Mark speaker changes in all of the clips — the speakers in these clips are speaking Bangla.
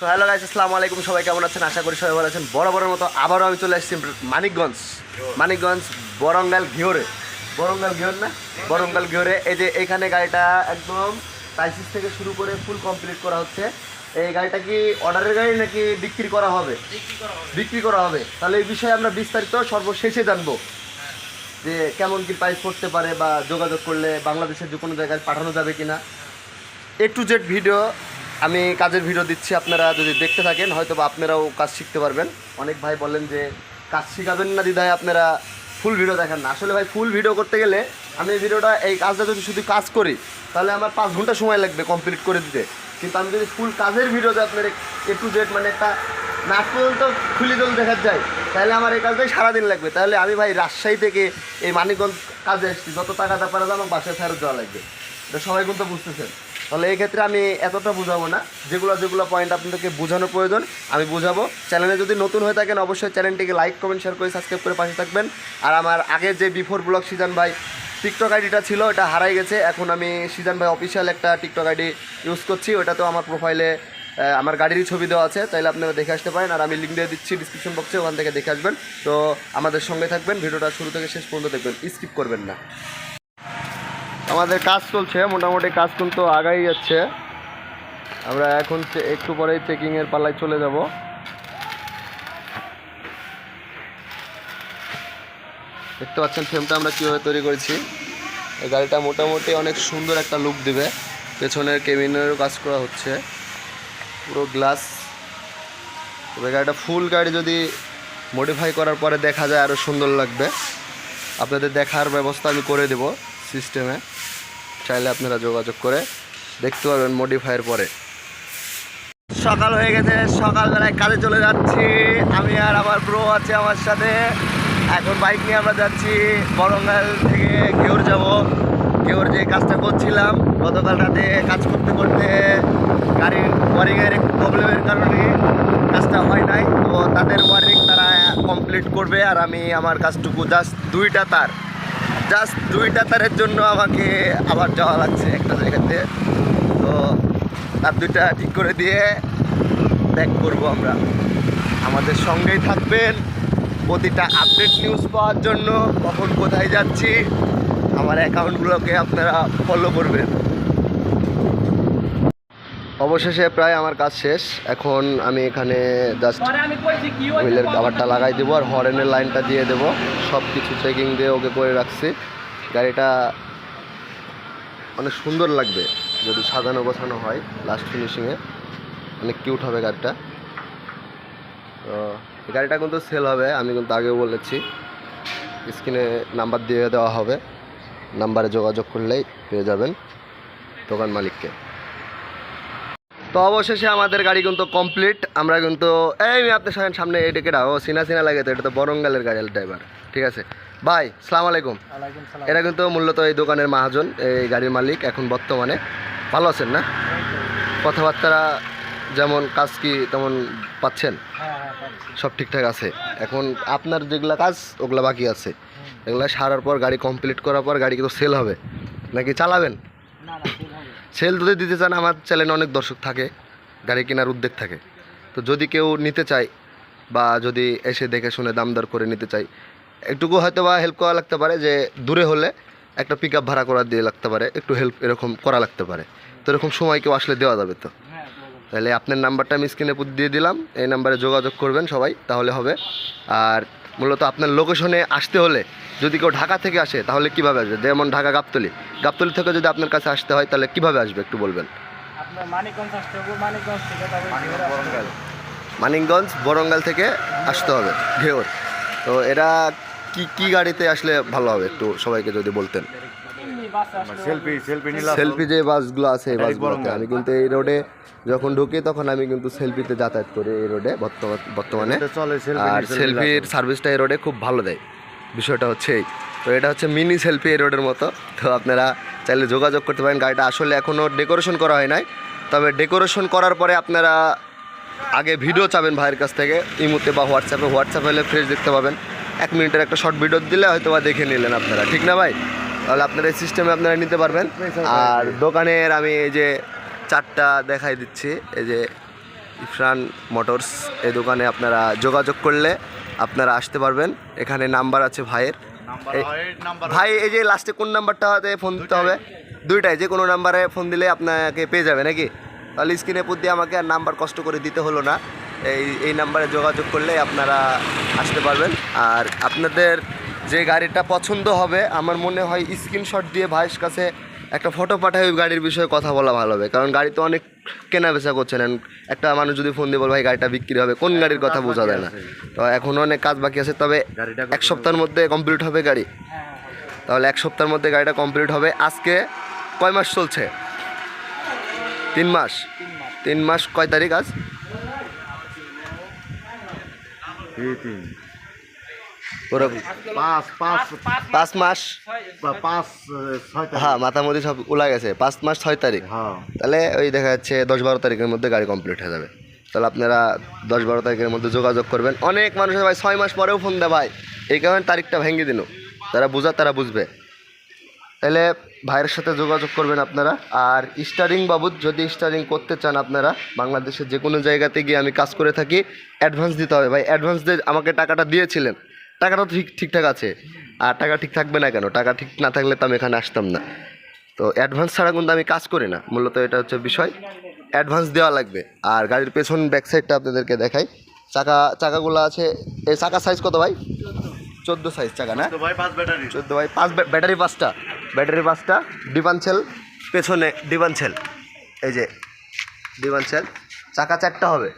Speaker 1: তো হ্যালো গাইস আসসালামু আলাইকুম। সবাই কেমন আছেন? আশা করি সবাই ভালো আছেন। বড় বড় মতো আবারও আমি চলে এসেছি মানিকগঞ্জ। মানিকগঞ্জ বরঙ্গাল ঘিওরে। বরঙ্গাল ঘিওর না? বরঙ্গাল ঘিওরে। এই যে এখানে গাড়িটা একদম টাইসিস থেকে শুরু করে ফুল কমপ্লিট করা হচ্ছে। এই গাড়িটা কি অর্ডারের গাড়ি নাকি বিক্রি করা হবে? বিক্রি করা হবে। তাহলে এই বিষয়ে আমরা বিস্তারিত সর্বশেষে জানব। যে কেমন কি প্রাইস করতে পারে বা যোগাযোগ করলে বাংলাদেশের যে কোনো জায়গায় পাঠানো যাবে কিনা। এ টু জেড ভিডিও আমি কাজের ভিডিও দিচ্ছি, আপনারা যদি দেখতে থাকেন হয়তো বা আপনারাও কাজ শিখতে পারবেন। অনেক ভাই বলেন যে, কাজ শিখাবেন না দিদায়, আপনারা ফুল ভিডিও দেখেন। না আসলে ভাই ফুল ভিডিও করতে গেলে আমি এই ভিডিওটা এই কাজটা যদি শুধু কাজ করি, তাহলে আমার পাঁচ ঘণ্টা সময় লাগবে কমপ্লিট করে দিতে। কিন্তু আমি যদি ফুল কাজের ভিডিও যে আপনার এ টু জেড মানে একটা নাচ পর্যন্ত খুলি দল দেখা যায় তাহলে আমার এই কাজটাই সারাদিন লাগবে। তাহলে আমি ভাই রাজশাহী থেকে এই মানিকগঞ্জ কাজে এসেছি যত পারা যায় আমার বাসায় ফেরত দেওয়া লাগবে। এটা সবাই কিন্তু বুঝতেছেন। তাহলে এই ক্ষেত্রে আমি এতটা বুঝাবো না। যেগুলো যেগুলো পয়েন্ট আপনাদেরকে বোঝানো প্রয়োজন, আমি বুঝাবো। চ্যানেলে যদি নতুন হয়ে থাকেন, অবশ্যই চ্যানেলটিকে লাইক কমেন্ট শেয়ার করে সাবস্ক্রাইব করে পাশে থাকবেন। আর আমার আগের যে বিফোর ব্লগ সিজন ভাই টিকটক আইডিটা ছিল, এটা হারাই গেছে। এখন আমি সিজন ভাই অফিসিয়াল একটা টিকটক আইডি ইউজ করছি। ওটা তো আমার প্রোফাইলে আমার গাড়িরই ছবি দেওয়া আছে। তাইলে আপনারা দেখে আসতে পারেন। আর আমি লিঙ্ক দিয়ে দিচ্ছি ডিসক্রিপশন বক্সে ওখান থেকে দেখে আসবেন। তো আমাদের সঙ্গে থাকবেন। ভিডিওটা শুরু থেকে শেষ পর্যন্ত দেখবেন। স্কিপ করবেন না। আমাদের কাজ চলছে, মোটামুটি কাজ কিন্তু আগাই যাচ্ছে। আমরা এখন একটু পরেই চেকিংয়ের পাল্লায় চলে যাব। দেখতে পাচ্ছেন ফ্রেমটা আমরা কীভাবে তৈরি করেছি। এই গাড়িটা মোটামুটি অনেক সুন্দর একটা লুক দিবে। পেছনের কেবিনেরও কাজ করা হচ্ছে। পুরো গ্লাস তবে গাড়িটা ফুল গাড়ি যদি মডিফাই করার পরে দেখা যায় আরও সুন্দর লাগবে। আপনাদের দেখার ব্যবস্থা আমি করে দেব সিস্টেমে চাইলে আপনারা যোগাযোগ করে দেখতে পারবেন মডিফাইয়ের পরে। সকাল হয়ে গেছে, সকালবেলায় কাজে চলে যাচ্ছি। আমি আর আমার ব্রো আছে আমার সাথে। এখন বাইক নিয়ে আমরা যাচ্ছি বরঙ্গাল থেকে ঘেউর যাব। ঘেউর যে কাজটা করছিলাম, গতকাল রাতে কাজ করতে করতে গাড়ির ওয়ারিংয়ের একটু প্রবলেমের কারণে কাজটা হয় নাই। তো তাদের ওয়ারিং তারা কমপ্লিট করবে আর আমি আমার কাজটুকু জাস্ট দুইটা তার। জাস্ট দুইটা তারের জন্য আমাকে আবার যাওয়া লাগছে একটা জায়গাতে। তো তার দুইটা ঠিক করে দিয়ে ব্যাক করব আমরা। আমাদের সঙ্গেই থাকবেন। প্রতিটা আপডেট নিউজ পাওয়ার জন্য কখন কোথায় যাচ্ছি, আমার অ্যাকাউন্টগুলোকে আপনারা ফলো করবেন। অবশেষে প্রায় আমার কাজ শেষ। এখন আমি এখানে জাস্ট হুইলের কাভারটা লাগাই দেবো আর হরেনের লাইনটা দিয়ে দেবো। সব কিছু চেকিং দিয়ে ওকে করে রাখছি। গাড়িটা অনেক সুন্দর লাগবে যদি সাজানো গোছানো হয় লাস্ট ফিনিশিংয়ে অনেক কিউট হবে গাড়িটা। তো গাড়িটা কিন্তু সেল হবে আমি কিন্তু আগেও বলেছি। স্ক্রিনে নাম্বার দিয়ে দেওয়া হবে। নাম্বারে যোগাযোগ করলেই পেয়ে যাবেন দোকান মালিককে। তো অবশেষে আমাদের গাড়ি কিন্তু কমপ্লিট আমরা কিন্তু এই আপনার সামনে সামনে এই ডেকে ও সিনা সিনা লাগে তো এটা তো বরঙ্গালের গাড়ি ড্রাইভার ঠিক আছে? ভাই সালাম আলাইকুম। এটা কিন্তু মূলত এই দোকানের মহাজন এই গাড়ির মালিক এখন বর্তমানে। ভালো আছেন না? কথাবার্তা যেমন কাজ কি তেমন পাচ্ছেন? সব ঠিকঠাক আছে। এখন আপনার যেগুলো কাজ ওগুলো বাকি আছে। এগুলো সারার পর গাড়ি কমপ্লিট করার পর গাড়ি কিন্তু সেল হবে। নাকি চালাবেন? সেল যদি দিতে চান আমার চ্যানেলে অনেক দর্শক থাকে গাড়ি কেনার উদ্যোগ থাকে। তো যদি কেউ নিতে চায় বা যদি এসে দেখে শুনে দাম দর করে নিতে চাই একটুকু হয়তো বা হেল্প করা লাগতে পারে যে দূরে হলে একটা পিক আপ ভাড়া করা দিয়ে লাগতে পারে একটু হেল্প এরকম করা লাগতে পারে। তো এরকম সময় কেউ আসলে দেওয়া যাবে তো। তাহলে আপনার নাম্বারটা আমি স্ক্রিনে দিয়ে দিলাম এই নাম্বারে যোগাযোগ করবেন সবাই তাহলে হবে। আর মূলত আপনার লোকেশনে আসতে হলে যদি কেউ ঢাকা থেকে আসে তাহলে কীভাবে আসবে? যেমন ঢাকা গাবতলি। গাবতলি থেকে যদি আপনার কাছে আসতে হয় তাহলে কীভাবে আসবে একটু বলবেন?
Speaker 2: আপনার মানিকগঞ্জ
Speaker 1: বরঙ্গাল। থেকে আসতে হবে ঘেওর তো এরা কি কি গাড়িতে আসলে ভালো হবে একটু সবাইকে যদি বলতেন?
Speaker 3: সেলফি সেলফি নিলাম।
Speaker 1: সেলফি যে বাসগুলো আছে এই বাসগুলোতে। আমি কিন্তু এই রোডে যখন ঢুকি তখন আমি কিন্তু সেলফিতে যাতায়াত করি এই রোডে বর্তমান আর সেলফির সার্ভিসটা এই রোডে খুব ভালো দেয়। বিষয়টা হচ্ছে এই। তো এটা হচ্ছে মিনি সেলফি এই রোডের মতো। তো আপনারা চাইলে যোগাযোগ করতে পারেন। গাড়িটা আসলে এখনও ডেকোরেশন করা হয় নাই। তবে ডেকোরেশন করার পরে আপনারা আগে ভিডিও চাবেন ভাইয়ের কাছ থেকে। ইমুতে বা হোয়াটসঅ্যাপে হোয়াটসঅ্যাপে হলে ফ্রেশ দেখতে পাবেন। এক মিনিটের একটা শর্ট ভিডিও দিলে হয়তো বা দেখে নিলেন আপনারা। ঠিক না ভাই? তাহলে আপনারা এই সিস্টেমে আপনারা নিতে পারবেন। আর দোকানের আমি এই যে চারটা দেখাই দিচ্ছি এই যে ইফরান মোটরস এই দোকানে আপনারা যোগাযোগ করলে আপনারা আসতে পারবেন। এখানে নাম্বার আছে ভাইয়ের। ভাই এই যে লাস্টে কোন নাম্বারটাতে ফোন দিতে হবে? দুইটাই। যে কোনো নাম্বারে ফোন দিলে আপনাকে পেয়ে যাবে নাকি? তাহলে স্ক্রিনে দিয়ে আমাকে আর নাম্বার কষ্ট করে দিতে হলো না। এই এই নাম্বারে যোগাযোগ করলে আপনারা আসতে পারবেন। আর আপনাদের যে গাড়িটা পছন্দ হবে আমার মনে হয় স্ক্রিনশট দিয়ে ভাইয়ের কাছে একটা ফটো পাঠায় ওই গাড়ির বিষয়ে কথা বলা ভালো হবে। কারণ গাড়ি তো অনেক কেনা বেচা করছেন। একটা মানুষ যদি ফোন দিয়ে বল ভাই গাড়িটা বিক্রি হবে কোন গাড়ির কথা বোঝা যায় না। তো এখন অনেক কাজ বাকি আছে তবে এক সপ্তাহের মধ্যে কমপ্লিট হবে গাড়ি।
Speaker 2: হ্যাঁ হ্যাঁ
Speaker 1: তাহলে এক সপ্তাহের মধ্যে গাড়িটা কমপ্লিট হবে। আজকে কয় মাস চলছে? তিন মাস।
Speaker 2: তিন মাস
Speaker 1: কয় তারিখ আজ? ওরকম
Speaker 3: পাঁচ পাঁচ
Speaker 2: পাঁচ
Speaker 1: মাস।
Speaker 3: পাঁচ।
Speaker 1: হ্যাঁ মাথামতি সব উলা গেছে। পাঁচ মাস ছয় তারিখ।
Speaker 3: হ্যাঁ।
Speaker 1: তাহলে ওই দেখা যাচ্ছে দশ বারো তারিখের মধ্যে গাড়ি কমপ্লিট হয়ে যাবে। তাহলে আপনারা দশ বারো তারিখের মধ্যে যোগাযোগ করবেন। অনেক মানুষের ভাই ছয় মাস পরেও ফোন দেয় ভাই। এই কারণে তারিখটা ভেঙে দিন যারা বোঝা তারা বুঝবে। তাহলে ভাইয়ের সাথে যোগাযোগ করবেন আপনারা। আর স্টারিং বাবদ যদি স্টারিং করতে চান আপনারা বাংলাদেশের যে কোনো জায়গাতে গিয়ে আমি কাজ করে থাকি। অ্যাডভান্স দিতে হবে ভাই। অ্যাডভান্স দিয়ে আমাকে টাকাটা দিয়েছিলেন। টাকাটা তো ঠিক ঠিকঠাক আছে। আর টাকা ঠিক থাকবে না কেন? টাকা ঠিক না থাকলে তো আমি এখানে আসতাম না। তো অ্যাডভান্স ছাড়া কিন্তু আমি কাজ করি না। মূলত এটা হচ্ছে বিষয়। অ্যাডভান্স দেওয়া লাগবে। আর গাড়ির পেছন ব্যাক সাইডটা আপনাদেরকে দেখাই। চাকা চাকাগুলো আছে। এই চাকা সাইজ কত ভাই? চোদ্দ সাইজ চাকা না?
Speaker 3: ভাই পাঁচ ব্যাটারি।
Speaker 1: চোদ্দ ভাই পাঁচ ব্য- ব্যাটারি পাঁচটা। ব্যাটারি পাঁচটা ডিপানছেল পেছনে ডিপানছেল এই যে ডিপানছেল চাকা চারটা হবে।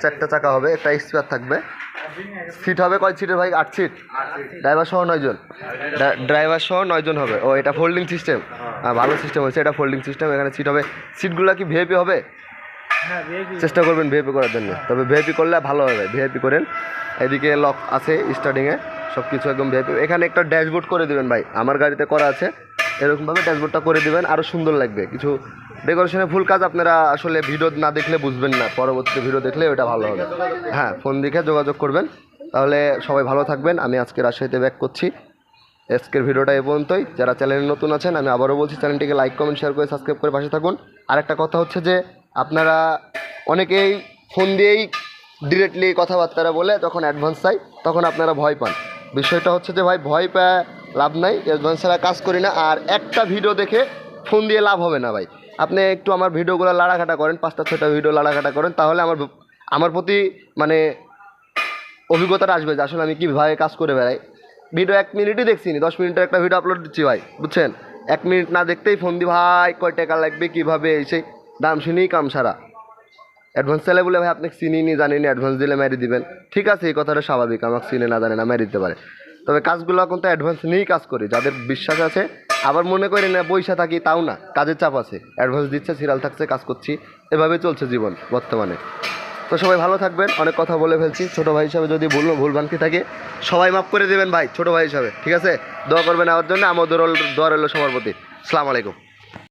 Speaker 1: চারটা চাকা হবে। একটা স্পেয়ার থাকবে। সিট হবে কয় সিটের ভাই? আট সিট ড্রাইভার সহ নয়জন ড্রাইভার সহ নয়জন হবে। ও এটা ফোল্ডিং সিস্টেম হ্যাঁ। ভালো সিস্টেম হয়েছে। এটা ফোল্ডিং সিস্টেম এখানে সিট হবে। সিটগুলো কি ভিআইপি হবে?
Speaker 2: হ্যাঁ
Speaker 1: চেষ্টা করবেন ভিআইপি করার জন্য। তবে ভিআইপি করলে ভালো হবে। ভিআইপি করেন। এদিকে লক আছে স্টার্টিংয়ে সব কিছু একদম ভিআইপি এখানে একটা ড্যাশবোর্ড করে দিবেন ভাই। আমার গাড়িতে করা আছে। এরকমভাবে ড্যাশবোর্ডটা করে দিবেন আরও সুন্দর লাগবে। কিছু ডেকোরেশনের ফুল কাজ আপনারা আসলে ভিডিও না দেখলে বুঝবেন না, পরবর্তী ভিডিও দেখলে ওটা ভালো হবে। হ্যাঁ ফোন দেখে যোগাযোগ করবেন। তাহলে সবাই ভালো থাকবেন। আমি আজকে রাজশাহীতে ব্যাক করছি। আজকের ভিডিওটা এ পর্যন্তই। যারা চ্যানেলে নতুন আছেন, আমি আবারও বলছি চ্যানেলটিকে লাইক কমেন্ট শেয়ার করে সাবস্ক্রাইব করে পাশে থাকুন। আর একটা কথা হচ্ছে যে, আপনারা অনেকেই ফোন দিয়েই ডিরেক্টলি কথাবার্তারা বলে, যখন অ্যাডভান্স চাই, তখন আপনারা ভয় পান। বিষয়টা হচ্ছে যে, ভাই, ভয় পায় লাভ নাই। অ্যাডভান্স ছাড়া কাজ করি না। আর একটা ভিডিও দেখে ফোন দিয়ে লাভ হবে না ভাই। আপনি একটু আমার ভিডিওগুলো লাড়াঘাটা করেন, পাঁচটা ছয়টা ভিডিও লাড়াঘাটা করেন, তাহলে আমার আমার প্রতি মানে অভিজ্ঞতাটা আসবে যে আসলে আমি কীভাবে কাজ করে বেড়াই। ভিডিও এক মিনিটই দেখছি নি দশ মিনিটের একটা ভিডিও আপলোড দিচ্ছি ভাই, বুঝছেন? এক মিনিট না দেখতেই ফোন দি, ভাই, কয় টাকা লাগবে, কীভাবে? এই সেই দাম শুনেই কাম সারা। অ্যাডভান্স চাইলে বলে, ভাই, আপনি চিনি নি জানি নি অ্যাডভান্স দিলে মেরে দিবেন। ঠিক আছে, এই কথাটা স্বাভাবিক, আমাকে চিনে না, জানে না, মেরে দিতে পারে। তবে কাজগুলো এখন তো অ্যাডভান্স নিয়েই কাজ করি, যাদের বিশ্বাস আছে। আবার মনে করি না, পয়সা থাকি তাও না, কাজের চাপ আছে। অ্যাডভান্স দিচ্ছে সিরিয়াল থাকছে, কাজ করছি। এভাবে চলছে জীবন বর্তমানে। তো সবাই ভালো থাকবেন, অনেক কথা বলে ফেলছি। ছোটো ভাই হিসাবে যদি ভুল ভুল ভ্রান্তি থাকে, সবাই মাফ করে দেবেন ভাই, ছোটো ভাই হিসাবে, ঠিক আছে? দোয়া করবেন আমার জন্য, আমার দোয়ার দোয়া রইল সবার প্রতি। আলাইকুম।